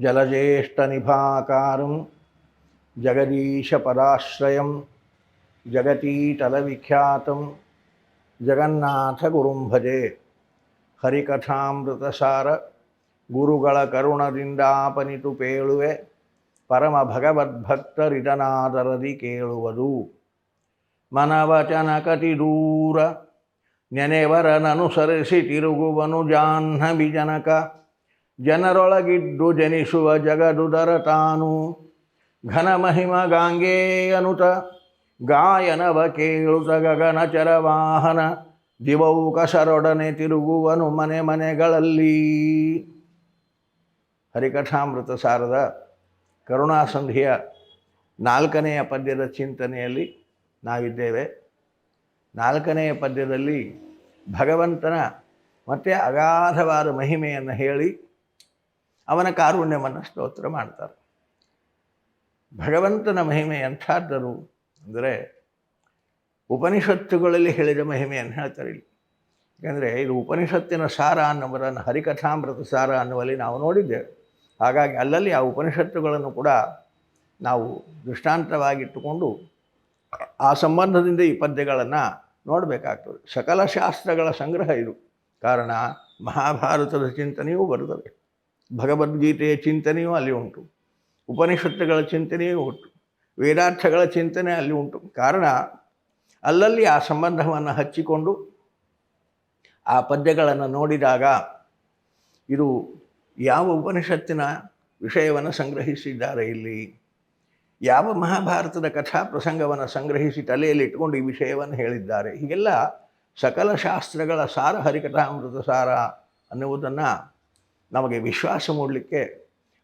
జలజ్యేష్టనిభాకారం జగదీశపరాశ్రయం జగతీటలవిఖ్యాతం జగన్నాథగురుం భజే ಹರಿಕಥಾಮೃತಸಾರ ಗುರುಗಳ ಕರುಣದಿಂದಾಪನಿತು ಪೇಳುವೆ ಪರಮ ಭಗವದ್ಭಕ್ತರಿದನಾದರದಿ ಕೇಳುವುದು ಮನವಚನ ಕತಿ ದೂರ ನೆನೆವರನನುಸರಿಸಿ ತಿರುಗುವನು ಜಾಹ್ನವಿ ಜನಕ ಜನರೊಳಗಿದ್ದು ಜನಿಸುವ ಜಗದುದರ ತಾನು. ಘನಮಹಿಮ ಗಾಂಗೇಯನುತ ಗಾಯನವ ಕೇಳುತ್ತ ಗಗನಚರ ವಾಹನ ದಿವೌಕಸರೊಡನೆ ತಿರುಗುವನು ಮನೆ ಮನೆಗಳಲ್ಲಿ. ಹರಿಕಥಾಮೃತ ಸಾರದ ಕರುಣಾಸಂಧಿಯ ನಾಲ್ಕನೆಯ ಪದ್ಯದ ಚಿಂತನೆಯಲ್ಲಿ ನಾವಿದ್ದೇವೆ. ನಾಲ್ಕನೆಯ ಪದ್ಯದಲ್ಲಿ ಭಗವಂತನ ಮತ್ತೆ ಅಗಾಧವಾದ ಮಹಿಮೆಯನ್ನು ಹೇಳಿ ಅವನ ಕಾರುಣ್ಯವನ್ನು ಸ್ತೋತ್ರ ಮಾಡ್ತಾರೆ. ಭಗವಂತನ ಮಹಿಮೆ ಎಂಥಾದ್ದರು ಅಂದರೆ ಉಪನಿಷತ್ತುಗಳಲ್ಲಿ ಹೇಳಿದ ಮಹಿಮೆಯನ್ನು ಹೇಳ್ತಾರೆ ಇಲ್ಲಿ. ಯಾಕಂದರೆ ಇದು ಉಪನಿಷತ್ತಿನ ಸಾರ ಅನ್ನುವುದನ್ನು ಹರಿಕಥಾಮೃತ ಸಾರ ಅನ್ನುವಲ್ಲಿ ನಾವು ನೋಡಿದ್ದೇವೆ. ಹಾಗಾಗಿ ಅಲ್ಲಲ್ಲಿ ಆ ಉಪನಿಷತ್ತುಗಳನ್ನು ಕೂಡ ನಾವು ದೃಷ್ಟಾಂತವಾಗಿಟ್ಟುಕೊಂಡು ಆ ಸಂಬಂಧದಿಂದ ಈ ಪದ್ಯಗಳನ್ನು ನೋಡಬೇಕಾಗ್ತದೆ. ಸಕಲ ಶಾಸ್ತ್ರಗಳ ಸಂಗ್ರಹ ಇದು. ಕಾರಣ ಮಹಾಭಾರತದ ಚಿಂತನೆಯೂ ಬರುತ್ತದೆ. ಭಗವದ್ಗೀತೆಯ ಚಿಂತನೆಯೂ ಅಲ್ಲಿ ಉಂಟು. ಉಪನಿಷತ್ತುಗಳ ಚಿಂತನೆಯೂ ಉಂಟು. ವೇದಾರ್ಥಗಳ ಚಿಂತನೆ ಅಲ್ಲಿ ಉಂಟು. ಕಾರಣ, ಅಲ್ಲಲ್ಲಿ ಆ ಸಂಬಂಧವನ್ನು ಹಚ್ಚಿಕೊಂಡು ಆ ಪದ್ಯಗಳನ್ನು ನೋಡಿದಾಗ ಇದು ಯಾವ ಉಪನಿಷತ್ತಿನ ವಿಷಯವನ್ನು ಸಂಗ್ರಹಿಸಿದ್ದಾರೆ ಇಲ್ಲಿ? ಯಾವ ಮಹಾಭಾರತದ ಕಥಾ ಪ್ರಸಂಗವನ್ನು ಸಂಗ್ರಹಿಸಿ ತಲೆಯಲ್ಲಿ ಇಟ್ಟುಕೊಂಡು ಈ ವಿಷಯವನ್ನು ಹೇಳಿದ್ದಾರೆ? ಹೀಗೆಲ್ಲ ಸಕಲ ಶಾಸ್ತ್ರಗಳ ಸಾರ, ಹರಿಕಥಾಮೃತ ಸಾರ ಅನ್ನುವುದನ್ನು ನಮಗೆ ವಿಶ್ವಾಸ ಮೂಡಲಿಕ್ಕೆ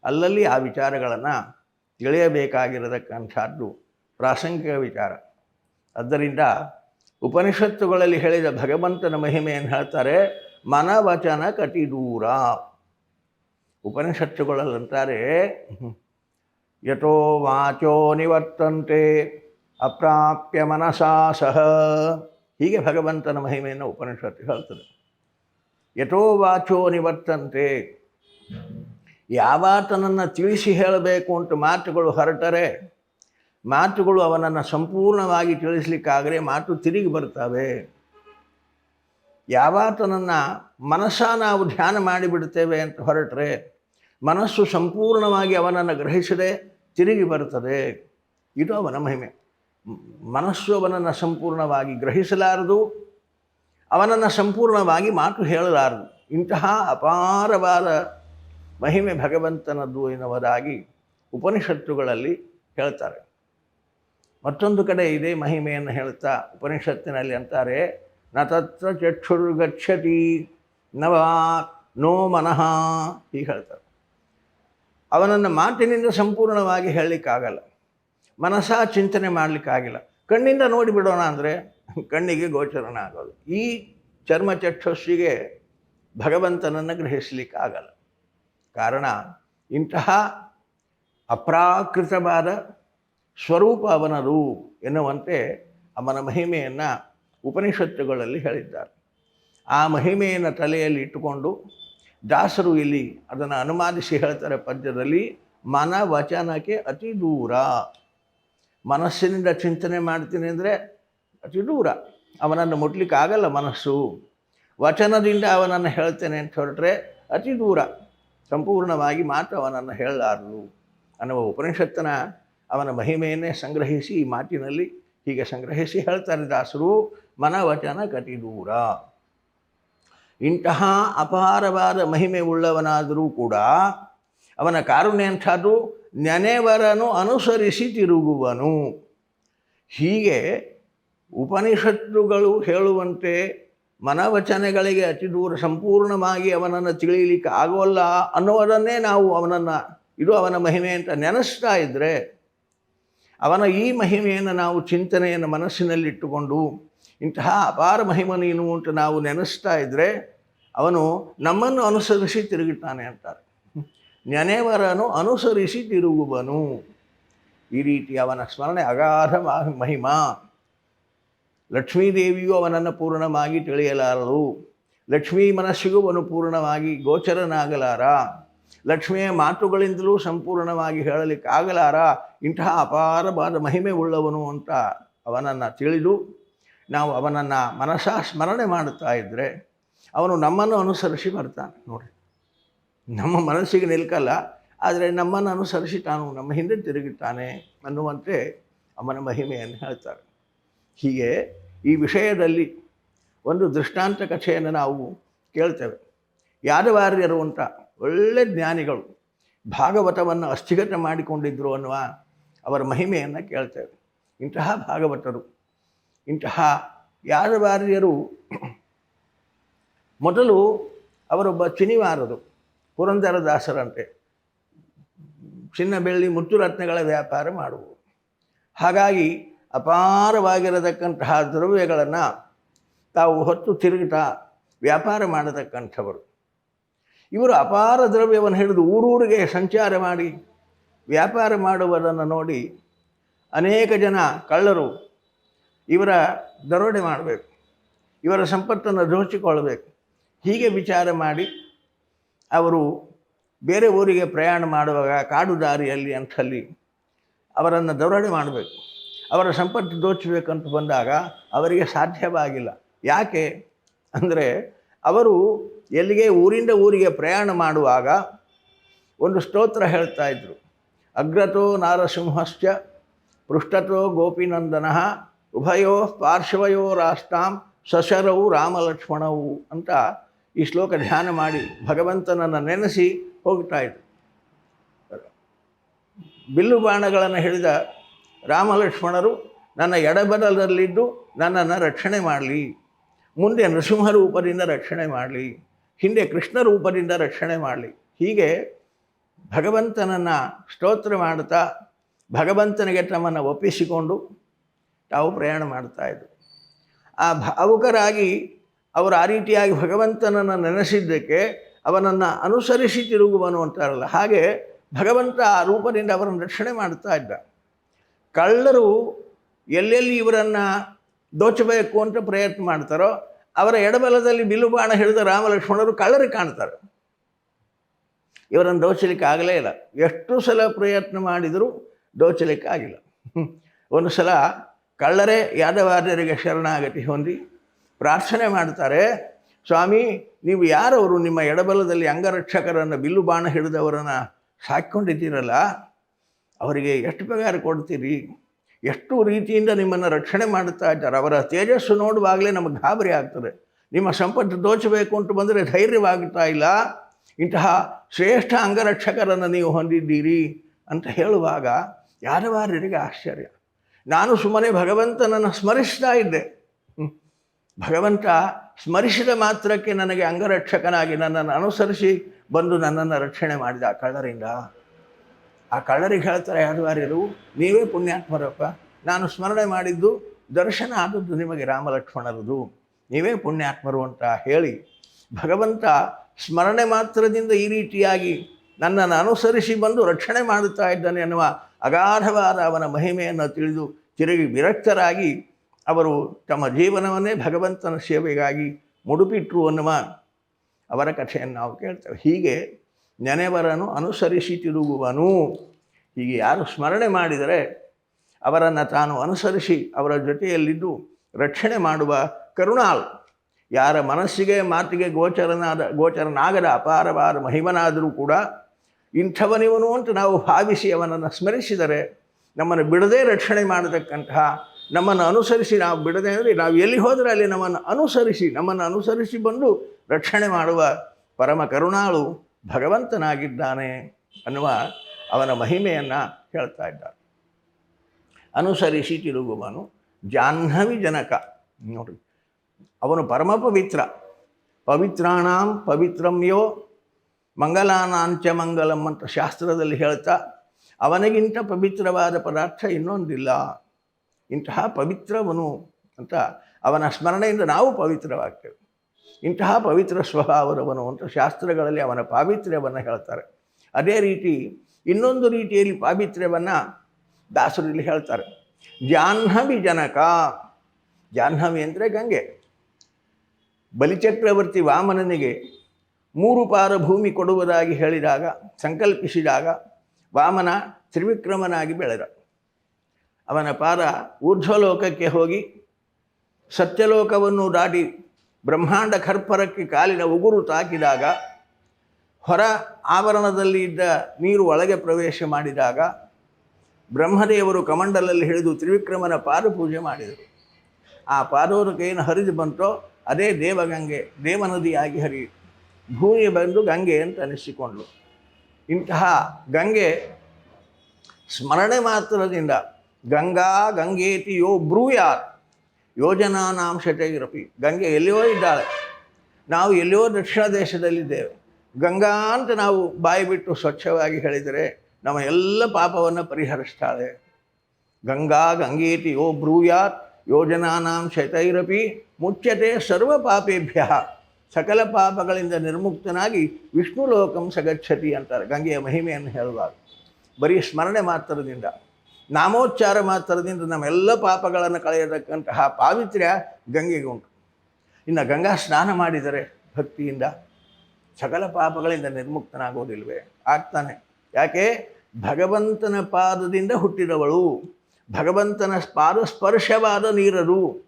ಅಲ್ಲಲ್ಲಿ ಆ ವಿಚಾರಗಳನ್ನು ತಿಳಿಯಬೇಕಾಗಿರತಕ್ಕಂಥದ್ದು ಪ್ರಾಸಂಗಿಕ ವಿಚಾರ. ಆದ್ದರಿಂದ ಉಪನಿಷತ್ತುಗಳಲ್ಲಿ ಹೇಳಿದ ಭಗವಂತನ ಮಹಿಮೆಯನ್ನು ಹೇಳ್ತಾರೆ ಮನವಚನ ಕಟಿದೂರ ಉಪನಿಷತ್ತುಗಳಲ್ಲಂತಾರೆ ಯಥೋ ವಾಚೋ ನಿವರ್ತಂತೆ, ಅಪ್ರಾಪ್ಯ ಮನಸಾ ಸಹ. ಹೀಗೆ ಭಗವಂತನ ಮಹಿಮೆಯನ್ನು ಉಪನಿಷತ್ತು ಹೇಳ್ತದೆ. ಯಥೋ ವಾಚೋ ನಿವರ್ತಂತೆ ಯಾವಾತನನ್ನು ತಿಳಿಸಿ ಹೇಳಬೇಕು ಅಂತ ಮಾತುಗಳು ಹೊರಟರೆ, ಮಾತುಗಳು ಅವನನ್ನು ಸಂಪೂರ್ಣವಾಗಿ ತಿಳಿಸ್ಲಿಕ್ಕಾಗರೆ ಮಾತು ತಿರುಗಿ ಬರ್ತವೆ. ಯಾವಾತನನ್ನು ಮನಸ್ಸ ನಾವು ಧ್ಯಾನ ಮಾಡಿಬಿಡ್ತೇವೆ ಅಂತ ಹೊರಟರೆ, ಮನಸ್ಸು ಸಂಪೂರ್ಣವಾಗಿ ಅವನನ್ನು ಗ್ರಹಿಸದೆ ತಿರುಗಿ ಬರ್ತದೆ. ಇದು ಅವನ ಮಹಿಮೆ. ಮನಸ್ಸು ಅವನನ್ನು ಸಂಪೂರ್ಣವಾಗಿ ಗ್ರಹಿಸಲಾರದು, ಅವನನ್ನು ಸಂಪೂರ್ಣವಾಗಿ ಮಾತು ಹೇಳಲಾರದು. ಇಂತಹ ಅಪಾರವಾದ ಮಹಿಮೆ ಭಗವಂತನದ್ದು ಎನ್ನುವುದಾಗಿ ಉಪನಿಷತ್ತುಗಳಲ್ಲಿ ಹೇಳ್ತಾರೆ. ಮತ್ತೊಂದು ಕಡೆ ಇದೇ ಮಹಿಮೆಯನ್ನು ಹೇಳ್ತಾ ಉಪನಿಷತ್ತಿನಲ್ಲಿ ಅಂತಾರೆ, ನ ತತ್ರ ಚಕ್ಷುರ್ಗಚ್ಚತಿ ನವಾ ನೋ ಮನಃ ಹೀಗೆ ಹೇಳ್ತಾರೆ. ಅವನನ್ನು ಮಾತಿನಿಂದ ಸಂಪೂರ್ಣವಾಗಿ ಹೇಳಲಿಕ್ಕಾಗಲ್ಲ. ಮನಸ್ಸ ಚಿಂತನೆ ಮಾಡಲಿಕ್ಕಾಗಿಲ್ಲ. ಕಣ್ಣಿಂದ ನೋಡಿಬಿಡೋಣ ಅಂದರೆ ಕಣ್ಣಿಗೆ ಗೋಚರನ ಆಗೋದು ಈ ಚರ್ಮ ಚಕ್ಷುಸ್ಸಿಗೆ ಭಗವಂತನನ್ನು ಗ್ರಹಿಸಲಿಕ್ಕಾಗಲ್ಲ. ಕಾರಣ ಇಂತಹ ಅಪ್ರಾಕೃತವಾದ ಸ್ವರೂಪ ಅವನದು ಎನ್ನುವಂತೆ ಅವನ ಮಹಿಮೆಯನ್ನು ಉಪನಿಷತ್ತುಗಳಲ್ಲಿ ಹೇಳಿದ್ದಾರೆ. ಆ ಮಹಿಮೆಯನ್ನು ತಲೆಯಲ್ಲಿ ಇಟ್ಟುಕೊಂಡು ದಾಸರು ಇಲ್ಲಿ ಅದನ್ನು ಅನುಮಾದಿಸಿ ಹೇಳ್ತಾರೆ ಪದ್ಯದಲ್ಲಿ, ಮನ ವಚನಕ್ಕೆ ಅತಿ ದೂರ. ಮನಸ್ಸಿನಿಂದ ಚಿಂತನೆ ಮಾಡ್ತೀನಿ ಅಂದರೆ ಅತಿ ದೂರ. ಅವನನ್ನು ಮುಟ್ಲಿಕ್ಕೆ ಆಗಲ್ಲ ಮನಸ್ಸು. ವಚನದಿಂದ ಅವನನ್ನು ಹೇಳ್ತೇನೆ ಅಂತ ಹೊರಟ್ರೆ ಅತಿ ದೂರ. ಸಂಪೂರ್ಣವಾಗಿ ಮಾತ್ರ ಅವನನ್ನು ಹೇಳಲಾರನು ಅನ್ನುವ ಉಪನಿಷತ್ತನ ಅವನ ಮಹಿಮೆಯನ್ನೇ ಸಂಗ್ರಹಿಸಿ ಈ ಮಾತಿನಲ್ಲಿ ಹೀಗೆ ಸಂಗ್ರಹಿಸಿ ಹೇಳ್ತಾರೆ ದಾಸರು, ಮನವಚನ ಕಟಿದೂರ ಇಂತಹ ಅಪಾರವಾದ ಮಹಿಮೆ ಉಳ್ಳವನಾದರೂ ಕೂಡ ಅವನ ಕಾರುಣ್ಯ ಅಂಥದ್ದು ನೆನೆವರನು ಅನುಸರಿಸಿ ತಿರುಗುವನು. ಹೀಗೆ ಉಪನಿಷತ್ತುಗಳು ಹೇಳುವಂತೆ ಮನವಚನೆಗಳಿಗೆ ಅತಿ ದೂರ ಸಂಪೂರ್ಣವಾಗಿ ಅವನನ್ನು ತಿಳಿಯಲಿಕ್ಕೆ ಆಗೋಲ್ಲ ಅನ್ನೋದನ್ನೇ ನಾವು ಅವನನ್ನು, ಇದು ಅವನ ಮಹಿಮೆ ಅಂತ ನೆನೆಸ್ತಾ ಇದ್ದರೆ ಅವನ ಈ ಮಹಿಮೆಯನ್ನು ನಾವು ಚಿಂತನೆಯನ್ನು ಮನಸ್ಸಿನಲ್ಲಿಟ್ಟುಕೊಂಡು ಇಂತಹ ಅಪಾರ ಮಹಿಮ ನೀನು ಅಂತ ನಾವು ನೆನೆಸ್ತಾ ಇದ್ದರೆ ಅವನು ನಮ್ಮನ್ನು ಅನುಸರಿಸಿ ತಿರುಗುತ್ತಾನೆ ಅಂತಾರೆ. ನೆನೆವರನು ಅನುಸರಿಸಿ ತಿರುಗುವನು. ಈ ರೀತಿ ಅವನ ಸ್ಮರಣೆ ಅಗಾಧ ಮಹಿಮಾ. ಲಕ್ಷ್ಮೀದೇವಿಯು ಅವನನ್ನು ಪೂರ್ಣವಾಗಿ ತಿಳಿಯಲಾರಳು ಲಕ್ಷ್ಮೀ ಮನಸ್ಸಿಗೂ ಅವನು ಪೂರ್ಣವಾಗಿ ಗೋಚರನಾಗಲಾರ. ಲಕ್ಷ್ಮಿಯ ಮಾತುಗಳಿಂದಲೂ ಸಂಪೂರ್ಣವಾಗಿ ಹೇಳಲಿಕ್ಕಾಗಲಾರ. ಇಂತಹ ಅಪಾರವಾದ ಮಹಿಮೆ ಉಳ್ಳವನು ಅಂತ ಅವನನ್ನು ತಿಳಿದು, ನಾವು ಅವನನ್ನು ಮನಸ್ಸಾ ಸ್ಮರಣೆ ಮಾಡುತ್ತಾ ಇದ್ದರೆ ಅವನು ನಮ್ಮನ್ನು ಅನುಸರಿಸಿ ಬರ್ತಾನೆ ನೋಡಿ ನಮ್ಮ ಮನಸ್ಸಿಗೆ ನಿಲ್ಕಲ್ಲ, ಆದರೆ ನಮ್ಮನ್ನು ಅನುಸರಿಸಿ ತಾನು ನಮ್ಮ ಹಿಂದೆ ತಿರುಗುತ್ತಾನೆ ಅನ್ನುವಂತೆ ಅವನ ಮಹಿಮೆಯನ್ನು ಹೇಳ್ತಾರೆ. ಹೀಗೆ ಈ ವಿಷಯದಲ್ಲಿ ಒಂದು ದೃಷ್ಟಾಂತ ಕಥೆಯನ್ನು ನಾವು ಕೇಳ್ತೇವೆ. ಯಾದವಾರ್ಯರು ಅಂತ ಒಳ್ಳೆ ಜ್ಞಾನಿಗಳು ಭಾಗವತವನ್ನು ಅಸ್ಥಿಗತ ಮಾಡಿಕೊಂಡಿದ್ದರು ಅನ್ನುವ ಅವರ ಮಹಿಮೆಯನ್ನು ಕೇಳ್ತೇವೆ. ಇಂತಹ ಭಾಗವತರು, ಇಂತಹ ಯಾದವಾರ್ಯರು ಮೊದಲು ಅವರೊಬ್ಬ ಚಿನಿವಾರರು, ಪುರಂದರದಾಸರಂತೆ. ಚಿನ್ನ ಬೆಳ್ಳಿ ಮುತ್ತು ವ್ಯಾಪಾರ ಮಾಡುವರು ಹಾಗಾಗಿ ಅಪಾರವಾಗಿರತಕ್ಕಂತಹ ದ್ರವ್ಯಗಳನ್ನು ತಾವು ಹೊತ್ತು ತಿರುಗುತ್ತಾ ವ್ಯಾಪಾರ ಮಾಡತಕ್ಕಂಥವರು. ಇವರು ಅಪಾರ ದ್ರವ್ಯವನ್ನು ಹಿಡಿದು ಊರೂರಿಗೆ ಸಂಚಾರ ಮಾಡಿ ವ್ಯಾಪಾರ ಮಾಡುವುದನ್ನು ನೋಡಿ ಅನೇಕ ಜನ ಕಳ್ಳರು ಇವರ ದರೋಡೆ ಮಾಡಬೇಕು, ಇವರ ಸಂಪತ್ತನ್ನು ದೋಚಿಕೊಳ್ಳಬೇಕು. ಹೀಗೆ ವಿಚಾರ ಮಾಡಿ ಅವರು ಬೇರೆ ಊರಿಗೆ ಪ್ರಯಾಣ ಮಾಡುವಾಗ ಕಾಡು ದಾರಿಯಲ್ಲಿ ಅಂಥಲ್ಲಿ ಅವರನ್ನು ದರೋಡೆ ಮಾಡಬೇಕು. ಅವರ ಸಂಪತ್ತು ದೋಚಬೇಕಂತ ಬಂದಾಗ ಅವರಿಗೆ ಸಾಧ್ಯವಾಗಿಲ್ಲ. ಯಾಕೆ? ಅಂದರೆ ಅವರು ಎಲ್ಲಿಗೆ ಊರಿಂದ ಊರಿಗೆ ಪ್ರಯಾಣ ಮಾಡುವಾಗ ಒಂದು ಸ್ತೋತ್ರ ಹೇಳ್ತಾ ಇದ್ದರು ಅಗ್ರತೋ ನಾರಸಿಂಹಶ್ಚ ಪೃಷ್ಠತೋ ಗೋಪಿನಂದನ ಉಭಯೋ ಪಾರ್ಶ್ವಯೋ ರಾಷ್ಟ್ರಾಂ ಸಶರವು ರಾಮಲಕ್ಷ್ಮಣವು ಅಂತ ಈ ಶ್ಲೋಕ ಧ್ಯಾನ ಮಾಡಿ ಭಗವಂತನನ್ನು ನೆನೆಸಿ ಹೋಗ್ತಾ ಇದ್ರು. ಬಿಲ್ಲು ಬಾಣಗಳನ್ನು ಹಿಡಿದ ರಾಮಲಕ್ಷ್ಮಣರು ನನ್ನ ಎಡಬಲದಲ್ಲಿದ್ದು ನನ್ನನ್ನು ರಕ್ಷಣೆ ಮಾಡಲಿ. ಮುಂದೆ ನೃಸಿಂಹ ರೂಪದಿಂದ ರಕ್ಷಣೆ ಮಾಡಲಿ. ಹಿಂದೆ ಕೃಷ್ಣ ರೂಪದಿಂದ ರಕ್ಷಣೆ ಮಾಡಲಿ. ಹೀಗೆ ಭಗವಂತನನ್ನು ಸ್ತೋತ್ರ ಮಾಡುತ್ತಾ ಭಗವಂತನಿಗೆ ತಮ್ಮನ್ನು ಒಪ್ಪಿಸಿಕೊಂಡು ತಾವು ಪ್ರಯಾಣ ಮಾಡ್ತಾ ಇದ್ದರು. ಆ ಭಾವುಕರಾಗಿ ಅವರು ಆ ರೀತಿಯಾಗಿ ಭಗವಂತನನ್ನು ನೆನೆಸಿದ್ದಕ್ಕೆ ಅವನನ್ನು ಅನುಸರಿಸಿ ತಿರುಗುವನು ಅಂತಾರಲ್ಲ. ಹಾಗೆ ಭಗವಂತ ಆ ರೂಪದಿಂದ ಅವರನ್ನು ರಕ್ಷಣೆ ಮಾಡ್ತಾ ಇದ್ದ. ಕಳ್ಳರು ಎಲ್ಲೆಲ್ಲಿ ಇವರನ್ನು ದೋಚಬೇಕು ಅಂತ ಪ್ರಯತ್ನ ಮಾಡ್ತಾರೋ, ಅವರ ಎಡಬಲದಲ್ಲಿ ಬಿಲ್ಲು ಬಾಣ ಹಿಡಿದ ರಾಮಲಕ್ಷ್ಮಣರು ಕಳ್ಳರಿಗೆ ಕಾಣ್ತಾರೆ. ಇವರನ್ನು ದೋಚಲಿಕ್ಕೆ ಆಗಲೇ ಇಲ್ಲ. ಎಷ್ಟು ಸಲ ಪ್ರಯತ್ನ ಮಾಡಿದರೂ ದೋಚಲಿಕ್ಕೆ ಆಗಿಲ್ಲ. ಒಂದು ಸಲ ಕಳ್ಳರೇ ಯಾದವಾರ್ಯರಿಗೆ ಶರಣಾಗತಿ ಹೊಂದಿ ಪ್ರಾರ್ಥನೆ ಮಾಡ್ತಾರೆ, ಸ್ವಾಮಿ, ನೀವು ಯಾರವರು? ನಿಮ್ಮ ಎಡಬಲದಲ್ಲಿ ಅಂಗರಕ್ಷಕರನ್ನು ಬಿಲ್ಲು ಬಾಣ ಹಿಡಿದವರನ್ನು ಸಾಕೊಂಡಿದ್ದೀರಲ್ಲ ಅವರಿಗೆ ಎಷ್ಟು ಪಗಾರ ಕೊಡ್ತೀರಿ? ಎಷ್ಟು ರೀತಿಯಿಂದ ನಿಮ್ಮನ್ನು ರಕ್ಷಣೆ ಮಾಡುತ್ತಾ ಇದ್ದಾರೆ? ಅವರ ತೇಜಸ್ಸು ನೋಡುವಾಗಲೇ ನಮಗೆ ಗಾಬರಿ ಆಗ್ತದೆ. ನಿಮ್ಮ ಸಂಪತ್ತು ದೋಚಬೇಕು ಅಂತ ಬಂದರೆ ಧೈರ್ಯವಾಗುತ್ತಾ ಇಲ್ಲ? ಇಂತಹ ಶ್ರೇಷ್ಠ ಅಂಗರಕ್ಷಕರನ್ನು ನೀವು ಹೊಂದಿದ್ದೀರಿ ಅಂತ ಹೇಳುವಾಗ ಯಾರವಾರರಿಗೆ ಆಶ್ಚರ್ಯ. ನಾನು ಸುಮ್ಮನೆ ಭಗವಂತನನ್ನು ಸ್ಮರಿಸ್ತಾ ಇದ್ದೆ. ಭಗವಂತ ಸ್ಮರಿಸಿದ ಮಾತ್ರಕ್ಕೆ ನನಗೆ ಅಂಗರಕ್ಷಕನಾಗಿ ನನ್ನನ್ನು ಅನುಸರಿಸಿ ಬಂದು ನನ್ನನ್ನು ರಕ್ಷಣೆ ಮಾಡಿದ ಕಳ್ಳರಿಂದ ಆ ಕಳ್ಳರಿಗೆ ಹೇಳ್ತಾರೆ ಯಾದವಾರ್ಯರು ನೀವೇ ಪುಣ್ಯಾತ್ಮರಪ್ಪ. ನಾನು ಸ್ಮರಣೆ ಮಾಡಿದ್ದು, ದರ್ಶನ ಆದದ್ದು ನಿಮಗೆ ರಾಮಲಕ್ಷ್ಮಣರದು. ನೀವೇ ಪುಣ್ಯಾತ್ಮರು ಅಂತ ಹೇಳಿ ಭಗವಂತ ಸ್ಮರಣೆ ಮಾತ್ರದಿಂದ ಈ ರೀತಿಯಾಗಿ ನನ್ನನ್ನು ಅನುಸರಿಸಿ ಬಂದು ರಕ್ಷಣೆ ಮಾಡುತ್ತಾ ಇದ್ದಾನೆ ಅನ್ನುವ ಅಗಾಧವಾದ ಅವನ ಮಹಿಮೆಯನ್ನು ತಿಳಿದು ತಿರುಗಿ ವಿರಕ್ತರಾಗಿ ಅವರು ತಮ್ಮ ಜೀವನವನ್ನೇ ಭಗವಂತನ ಸೇವೆಗಾಗಿ ಮುಡುಪಿಟ್ರು ಅನ್ನುವ ಅವರ ಕಥೆಯನ್ನು ನಾವು ಕೇಳ್ತೇವೆ. ಹೀಗೆ ನೆನೆವರನು ಅನುಸರಿಸಿ ತಿರುಗುವನು ಹೀಗೆ ಯಾರು ಸ್ಮರಣೆ ಮಾಡಿದರೆ ಅವರನ್ನು ತಾನು ಅನುಸರಿಸಿ ಅವರ ಜೊತೆಯಲ್ಲಿದ್ದು ರಕ್ಷಣೆ ಮಾಡುವ ಕರುಣಾಳು ಯಾರ ಮನಸ್ಸಿಗೆ ಮಾತಿಗೆ ಗೋಚರನಾದ, ಗೋಚರನಾಗದ ಅಪಾರವಾದ ಮಹಿಮನಾದರೂ ಕೂಡ ಇಂಥವನಿವನು ಅಂತ ನಾವು ಭಾವಿಸಿ ಅವನನ್ನು ಸ್ಮರಿಸಿದರೆ ನಮ್ಮನ್ನು ಬಿಡದೇ ರಕ್ಷಣೆ ಮಾಡತಕ್ಕಂತಹ, ನಮ್ಮನ್ನು ಅನುಸರಿಸಿ ನಾವು ಬಿಡದೆ ಅಂದರೆ ನಾವು ಎಲ್ಲಿ ಹೋದರೆ ಅಲ್ಲಿ ನಮ್ಮನ್ನು ಅನುಸರಿಸಿ ನಮ್ಮನ್ನು ಅನುಸರಿಸಿ ಬಂದು ರಕ್ಷಣೆ ಮಾಡುವ ಪರಮ ಕರುಣಾಳು ಭಗವಂತನಾಗಿದ್ದಾನೆ ಅನ್ನುವ ಅವನ ಮಹಿಮೆಯನ್ನು ಹೇಳ್ತಾ ಇದ್ದಾರೆ ಅನುಸರಿಸಿ ತಿರುಗುವನು ಜಾಹ್ನವಿ ಜನಕ. ನೋಡಿ, ಅವನು ಪರಮ ಪವಿತ್ರ. ಪವಿತ್ರಾಣಾಂ ಪವಿತ್ರಮ್ಯೋ ಮಂಗಲಾನಾಂಚ ಮಂಗಲಂ ಅಂತ ಶಾಸ್ತ್ರದಲ್ಲಿ ಹೇಳ್ತಾ, ಅವನಿಗಿಂತ ಪವಿತ್ರವಾದ ಪದಾರ್ಥ ಇನ್ನೊಂದಿಲ್ಲ. ಇಂತಹ ಪವಿತ್ರವನು ಅಂತ ಅವನ ಸ್ಮರಣೆಯಿಂದ ನಾವು ಪವಿತ್ರವಾಗ್ತೇವೆ. ಇಂತಹ ಪವಿತ್ರ ಸ್ವಭಾವದವನು ಅಂತ ಶಾಸ್ತ್ರಗಳಲ್ಲಿ ಅವನ ಪಾವಿತ್ರ್ಯವನ್ನು ಹೇಳ್ತಾರೆ. ಅದೇ ರೀತಿ ಇನ್ನೊಂದು ರೀತಿಯಲ್ಲಿ ಪಾವಿತ್ರ್ಯವನ್ನು ದಾಸರಲ್ಲಿ ಹೇಳ್ತಾರೆ. ಜಾಹ್ನವಿ ಜನಕ. ಜಾಹ್ನವಿ ಅಂದರೆ ಗಂಗೆ. ಬಲಿಚಕ್ರವರ್ತಿ ವಾಮನನಿಗೆ ಮೂರು ಪಾರ ಭೂಮಿ ಕೊಡುವುದಾಗಿ ಹೇಳಿದಾಗ, ಸಂಕಲ್ಪಿಸಿದಾಗ ವಾಮನ ತ್ರಿವಿಕ್ರಮನಾಗಿ ಬೆಳೆದ. ಅವನ ಪಾದ ಊರ್ಧ್ವಲೋಕಕ್ಕೆ ಹೋಗಿ ಸತ್ಯಲೋಕವನ್ನು ದಾಟಿ ಬ್ರಹ್ಮಾಂಡ ಕರ್ಪರಕ್ಕೆ ಕಾಲಿನ ಉಗುರು ತಾಕಿದಾಗ, ಹೊರ ಆವರಣದಲ್ಲಿ ಇದ್ದ ನೀರು ಒಳಗೆ ಪ್ರವೇಶ ಮಾಡಿದಾಗ, ಬ್ರಹ್ಮದೇವರು ಕಮಂಡಲಲ್ಲಿ ಹಿಡಿದು ತ್ರಿವಿಕ್ರಮನ ಪಾದ ಪೂಜೆ ಮಾಡಿದರು. ಆ ಪಾದೋದಕ್ಕೆ ಏನು ಹರಿದು ಬಂತೋ, ಅದೇ ದೇವಗಂಗೆ, ದೇವನದಿಯಾಗಿ ಹರಿ ಭೂಮಿ ಬಂದು ಗಂಗೆ ಅಂತ ಅನಿಸಿಕೊಂಡ್ಲು ಇಂತಹ ಗಂಗೆ ಸ್ಮರಣೆ ಮಾತ್ರದಿಂದ, ಗಂಗಾ ಗಂಗೇತಿ ಯೋ ಯೋಜನಾನಾಂಶತೆಗಿರಪಿ ಗಂಗೆ ಎಲ್ಲಿಯೋ ಇದ್ದಾಳೆ. ನಾವು ಎಲ್ಲಿಯೋ ದಕ್ಷಿಣ ದೇಶದಲ್ಲಿದ್ದೇವೆ ಗಂಗಾ ಅಂತ ನಾವು ಬಾಯಿ ಬಿಟ್ಟು ಸ್ವಚ್ಛವಾಗಿ ಹೇಳಿದರೆ ನಮ್ಮ ಎಲ್ಲ ಪಾಪವನ್ನು ಪರಿಹರಿಸ್ತಾಳೆ. ಗಂಗಾ ಗಂಗೇತಿ ಯೋ ಬ್ರೂಯಾತ್ ಯೋಜನಾನಾಂ ಶತೈರಪಿ ಮುಚ್ಚತೆ ಸರ್ವ ಪಾಪೇಭ್ಯ. ಸಕಲ ಪಾಪಗಳಿಂದ ನಿರ್ಮುಕ್ತನಾಗಿ ವಿಷ್ಣು ಲೋಕಂ ಸಗಚ್ಛತಿ ಅಂತಾರೆ. ಗಂಗೆಯ ಮಹಿಮೆಯನ್ನು ಹೇಳುವಾಗ. ಬರೀ ಸ್ಮರಣೆ ಮಾತ್ರದಿಂದ. ನಾಮೋಚ್ಚಾರ ಮಾತ್ರದಿಂದ ನಮ್ಮೆಲ್ಲ ಪಾಪಗಳನ್ನು ಕಳೆಯತಕ್ಕಂತಹ ಪಾವಿತ್ರ್ಯ ಗಂಗೆಗೆ ಉಂಟು. ಇನ್ನು ಗಂಗಾ ಸ್ನಾನ ಮಾಡಿದರೆ ಭಕ್ತಿಯಿಂದ ಸಕಲ ಪಾಪಗಳಿಂದ ನಿರ್ಮುಕ್ತನಾಗೋದಿಲ್ವೇ? ಆಗ್ತಾನೆ. ಯಾಕೆ? ಭಗವಂತನ ಪಾದದಿಂದ ಹುಟ್ಟಿದವಳು. ಭಗವಂತನ ಪಾದಸ್ಪರ್ಶವಾದ ನೀರದು.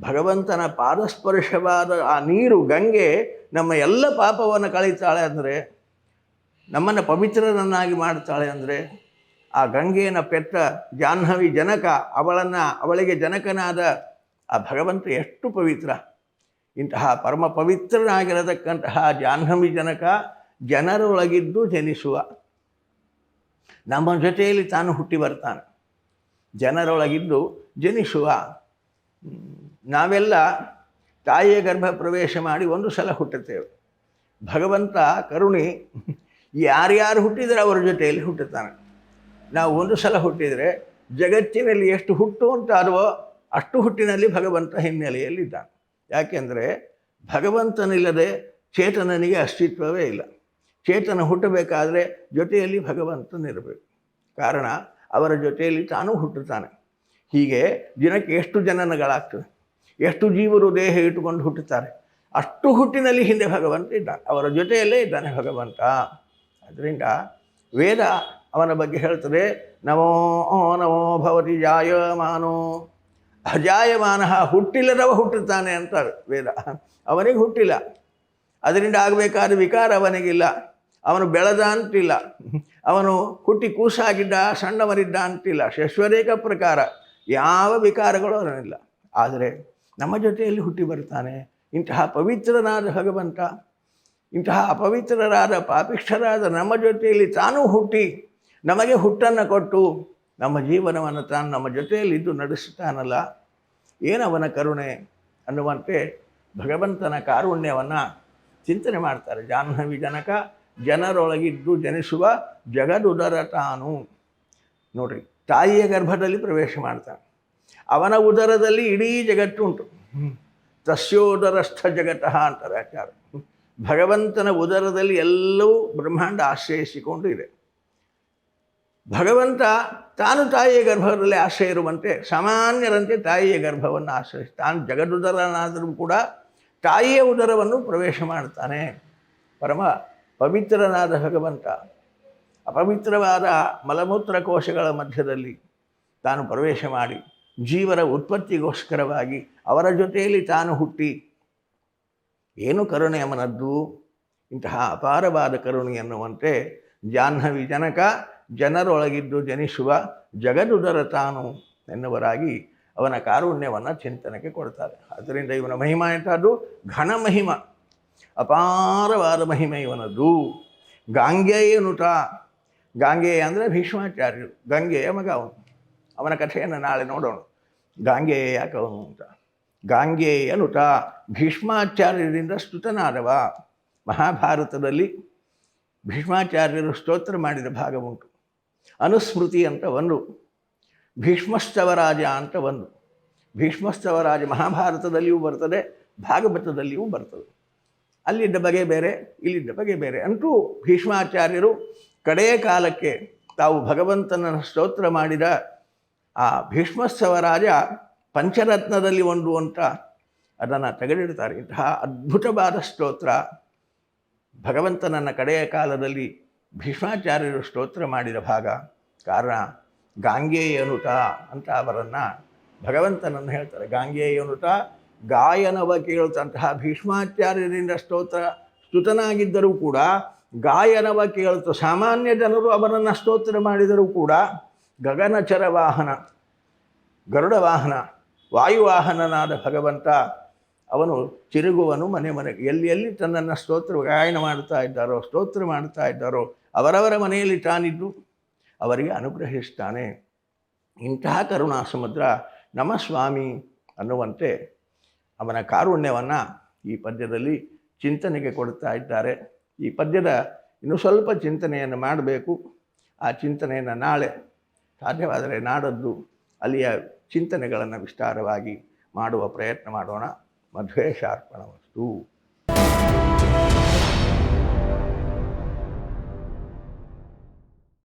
ಭಗವಂತನ ಪಾದಸ್ಪರ್ಶವಾದ ಆ ನೀರು ಗಂಗೆ ನಮ್ಮ ಎಲ್ಲ ಪಾಪವನ್ನು ಕಳೀತಾಳೆ ಅಂದರೆ, ನಮ್ಮನ್ನು ಪವಿತ್ರರನ್ನಾಗಿ ಮಾಡ್ತಾಳೆ ಅಂದರೆ ಆ ಗಂಗೆಯನ್ನು ಪೆತ್ತ ಜಾಹ್ನವಿ ಜನಕ, ಅವಳನ್ನು, ಅವಳಿಗೆ ಜನಕನಾದ ಆ ಭಗವಂತ ಎಷ್ಟು ಪವಿತ್ರ. ಇಂತಹ ಪರಮ ಪವಿತ್ರನಾಗಿರತಕ್ಕಂತಹ ಜಾಹ್ನವಿ ಜನಕ ಜನರೊಳಗಿದ್ದು ಜನಿಸುವ. ನಮ್ಮ ಜೊತೆಯಲ್ಲಿ ತಾನು ಹುಟ್ಟಿ ಬರ್ತಾನೆ. ಜನರೊಳಗಿದ್ದು ಜನಿಸುವ. ನಾವೆಲ್ಲ ತಾಯಿಯ ಗರ್ಭ ಪ್ರವೇಶ ಮಾಡಿ ಒಂದು ಸಲ ಹುಟ್ಟುತ್ತೇವೆ. ಭಗವಂತ ಕರುಣಿ, ಯಾರ್ಯಾರು ಹುಟ್ಟಿದರೆ ಅವರ ಜೊತೆಯಲ್ಲಿ ಹುಟ್ಟುತ್ತಾನೆ. ನಾವು ಒಂದು ಸಲ ಹುಟ್ಟಿದರೆ ಜಗತ್ತಿನಲ್ಲಿ ಎಷ್ಟು ಹುಟ್ಟು ಅಂತ ಅದವೋ ಅಷ್ಟು ಹುಟ್ಟಿನಲ್ಲಿ ಭಗವಂತ ಹಿನ್ನೆಲೆಯಲ್ಲಿದ್ದಾನೆ. ಯಾಕೆಂದರೆ ಭಗವಂತನಿಲ್ಲದೆ ಚೇತನನಿಗೆ ಅಸ್ತಿತ್ವವೇ ಇಲ್ಲ. ಚೇತನ ಹುಟ್ಟಬೇಕಾದರೆ ಜೊತೆಯಲ್ಲಿ ಭಗವಂತನಿರಬೇಕು ಕಾರಣ ಅವರ ಜೊತೆಯಲ್ಲಿ ತಾನೂ ಹುಟ್ಟುತ್ತಾನೆ. ಹೀಗೆ ದಿನಕ್ಕೆ ಎಷ್ಟು ಜನನಗಳಾಗ್ತದೆ. ಎಷ್ಟು ಜೀವರು ದೇಹ ಇಟ್ಟುಕೊಂಡು ಹುಟ್ಟುತ್ತಾರೆ. ಅಷ್ಟು ಹುಟ್ಟಿನಲ್ಲಿ ಹಿಂದೆ ಭಗವಂತ ಇದ್ದಾನೆ. ಅವರ ಜೊತೆಯಲ್ಲೇ ಇದ್ದಾನೆ ಭಗವಂತ. ಅದರಿಂದ ವೇದ ಅವನ ಬಗ್ಗೆ ಹೇಳ್ತದೆ, ನಮೋ ನಮೋ ಭವತಿ ಜಾಯಮಾನೋ. ಅಜಾಯಮಾನ ಹುಟ್ಟಿಲ್ಲದವ ಹುಟ್ಟುತ್ತಾನೆ ಅಂತಾರೆ ವೇದ. ಅವನಿಗೆ ಹುಟ್ಟಿಲ್ಲ. ಅದರಿಂದ ಆಗಬೇಕಾದ ವಿಕಾರ ಅವನಿಗಿಲ್ಲ. ಅವನು ಬೆಳೆದ ಅಂತಿಲ್ಲ. ಅವನು ಹುಟ್ಟಿ ಕೂಸಾಗಿದ್ದ, ಸಣ್ಣವನಿದ್ದ ಅಂತಿಲ್ಲ. ಶಶ್ವರೇಖ ಪ್ರಕಾರ ಯಾವ ವಿಕಾರಗಳು ಅವನಿಲ್ಲ. ಆದರೆ ನಮ್ಮ ಜೊತೆಯಲ್ಲಿ ಹುಟ್ಟಿ ಬರ್ತಾನೆ. ಇಂತಹ ಪವಿತ್ರನಾದ ಭಗವಂತ, ಇಂತಹ ಅಪವಿತ್ರರಾದ ಪಾಪಿಷ್ಠರಾದ ನಮ್ಮ ಜೊತೆಯಲ್ಲಿ ತಾನೂ ಹುಟ್ಟಿ ನಮಗೆ ಹುಟ್ಟನ್ನು ಕೊಟ್ಟು ನಮ್ಮ ಜೀವನವನ್ನು ತಾನು ನಮ್ಮ ಜೊತೆಯಲ್ಲಿದ್ದು ನಡೆಸುತ್ತಾನಲ್ಲ? ಏನವನ ಕರುಣೆ ಅನ್ನುವಂತೆ ಭಗವಂತನ ಕಾರುಣ್ಯವನ್ನು ಚಿಂತನೆ ಮಾಡ್ತಾರೆ. ಜಾಹ್ನವಿ ಜನಕ ಜನರೊಳಗಿದ್ದು ಜನಿಸುವ ಜಗದುದರ ತಾನು. ನೋಡ್ರಿ, ತಾಯಿಯ ಗರ್ಭದಲ್ಲಿ ಪ್ರವೇಶ ಮಾಡ್ತಾನೆ. ಅವನ ಉದರದಲ್ಲಿ ಇಡೀ ಜಗತ್ತು ಉಂಟು ತಸ್ಯೋದರಸ್ಥ ಜಗತಃ ಅಂತಾರೆ ಆಚಾರ ಭಗವಂತನ ಉದರದಲ್ಲಿ ಎಲ್ಲವೂ ಬ್ರಹ್ಮಾಂಡ ಆಶ್ರಯಿಸಿಕೊಂಡು ಇದೆ. ಭಗವಂತ ತಾನು ತಾಯಿಯ ಗರ್ಭದಲ್ಲಿ ಆಶ್ರಯ ಇರುವಂತೆ ಸಾಮಾನ್ಯರಂತೆ ತಾಯಿಯ ಗರ್ಭವನ್ನು ಆಶ್ರಯಿಸಿ, ತಾನು ಜಗದುದರನಾದರೂ ಕೂಡ ತಾಯಿಯ ಉದರವನ್ನು ಪ್ರವೇಶ ಮಾಡ್ತಾನೆ ಪರಮ ಪವಿತ್ರನಾದ ಭಗವಂತ, ಅಪವಿತ್ರವಾದ ಮಲಮೂತ್ರ ಕೋಶಗಳ ಮಧ್ಯದಲ್ಲಿ ತಾನು ಪ್ರವೇಶ ಮಾಡಿ ಜೀವರ ಉತ್ಪತ್ತಿಗೋಸ್ಕರವಾಗಿ ಅವರ ಜೊತೆಯಲ್ಲಿ ತಾನು ಹುಟ್ಟಿ, ಏನು ಕರುಣೆ ಅವನದ್ದು ಇಂತಹ ಅಪಾರವಾದ ಕರುಣೆ ಎನ್ನುವಂತೆ ಜಾಹ್ನವಿ ಜನಕ ಜನರೊಳಗಿದ್ದು ಜನಿಸುವ ಜಗದುದರ ತಾನು ಎನ್ನುವರಾಗಿ ಅವನ ಕಾರುಣ್ಯವನ್ನು ಚಿಂತನೆಗೆ ಕೊಡ್ತಾರೆ. ಅದರಿಂದ ಇವನ ಮಹಿಮಾ ಎಂಥದ್ದು? ಘನ ಮಹಿಮ. ಅಪಾರವಾದ ಮಹಿಮೆ ಇವನದ್ದು. ಗಾಂಗೆಯನುಟ ಗಾಂಗೆಯ ಅಂದರೆ ಭೀಷ್ಮಾಚಾರ್ಯರು. ಗಂಗೆಯ ಮಗ ಅವನು. ಅವನ ಕಥೆಯನ್ನು ನಾಳೆ ನೋಡೋಣ. ಗಾಂಗೆಯ ಯಾಕೆ ಅವನು ಅಂತ ಗಾಂಗೆಯನುಟ ಭೀಷ್ಮಾಚಾರ್ಯರಿಂದ ಸ್ತುತನಾದವ. ಮಹಾಭಾರತದಲ್ಲಿ ಭೀಷ್ಮಾಚಾರ್ಯರು ಸ್ತೋತ್ರ ಮಾಡಿದ ಭಾಗವುಂಟು ಅನುಸ್ಮೃತಿ ಅಂತ ಒಂದು, ಭೀಷ್ಮಸ್ತವರಾಜ ಅಂತ ಒಂದು. ಭೀಷ್ಮಸ್ತವರಾಜ ಮಹಾಭಾರತದಲ್ಲಿಯೂ ಬರ್ತದೆ, ಭಾಗವತದಲ್ಲಿಯೂ ಬರ್ತದೆ. ಅಲ್ಲಿದ್ದ ಬಗೆ ಬೇರೆ, ಇಲ್ಲಿದ್ದ ಬಗೆ ಬೇರೆ ಅಂತೂ ಭೀಷ್ಮಾಚಾರ್ಯರು ಕಡೆಯ ಕಾಲಕ್ಕೆ ತಾವು ಭಗವಂತನ ಸ್ತೋತ್ರ ಮಾಡಿದ ಆ ಭೀಷ್ಮಸ್ತವರಾಜ ಪಂಚರತ್ನದಲ್ಲಿ ಒಂದು ಅಂತ ಅದನ್ನು ತೆಗೆದಿಡ್ತಾರೆ. ಇಂತಹ ಅದ್ಭುತವಾದ ಸ್ತೋತ್ರ ಭಗವಂತನನ್ನ ಕಡೆಯ ಕಾಲದಲ್ಲಿ ಭೀಷ್ಮಾಚಾರ್ಯರು ಸ್ತೋತ್ರ ಮಾಡಿದ ಭಾಗ. ಕಾರಣ ಗಾಂಗೇಯನುಟ ಅಂತ ಅವರನ್ನು ಭಗವಂತನನ್ನು ಹೇಳ್ತಾರೆ. ಗಾಂಗೇಯನುಟ ಗಾಯನವ ಕೇಳ್ತಂತಹ ಭೀಷ್ಮಾಚಾರ್ಯರಿಂದ ಸ್ತೋತ್ರ ಸ್ತುತನಾಗಿದ್ದರೂ ಕೂಡ ಗಾಯನವ ಕೇಳುತ್ತ ಸಾಮಾನ್ಯ ಜನರು ಅವರನ್ನು ಸ್ತೋತ್ರ ಮಾಡಿದರೂ ಕೂಡ ಗಗನಚರ ವಾಹನ ಗರುಡ ವಾಹನ ವಾಯುವಾಹನನಾದ ಭಗವಂತ ಅವನು ತಿರುಗುವನು ಮನೆ ಮನೆಗೆ. ಎಲ್ಲಿ ಎಲ್ಲಿ ತನ್ನನ್ನು ಸ್ತೋತ್ರ ಗಾಯನ ಮಾಡ್ತಾ ಇದ್ದಾರೋ, ಸ್ತೋತ್ರ ಮಾಡ್ತಾ ಇದ್ದಾರೋ, ಅವರವರ ಮನೆಯಲ್ಲಿ ತಾನಿದ್ದು, ಅವರಿಗೆ ಅನುಗ್ರಹಿಸ್ತಾನೆ. ಇಂತಹ ಕರುಣಾ ಸಮುದ್ರ ನಮ್ಮ ಸ್ವಾಮಿ ಅನ್ನುವಂತೆ ಅವನ ಕಾರುಣ್ಯವನ್ನು ಈ ಪದ್ಯದಲ್ಲಿ ಚಿಂತನೆಗೆ ಕೊಡ್ತಾ ಇದ್ದಾರೆ. ಈ ಪದ್ಯದ ಇನ್ನು ಸ್ವಲ್ಪ ಚಿಂತನೆಯನ್ನು ಮಾಡಬೇಕು. ಆ ಚಿಂತನೆಯನ್ನು ನಾಳೆ ಸಾಧ್ಯವಾದರೆ ನಾಡದ್ದು ಅಲ್ಲಿಯ ಚಿಂತನೆಗಳನ್ನು ವಿಸ್ತಾರವಾಗಿ ಮಾಡುವ ಪ್ರಯತ್ನ ಮಾಡೋಣ. మధురేషార్పణ వస్తూ.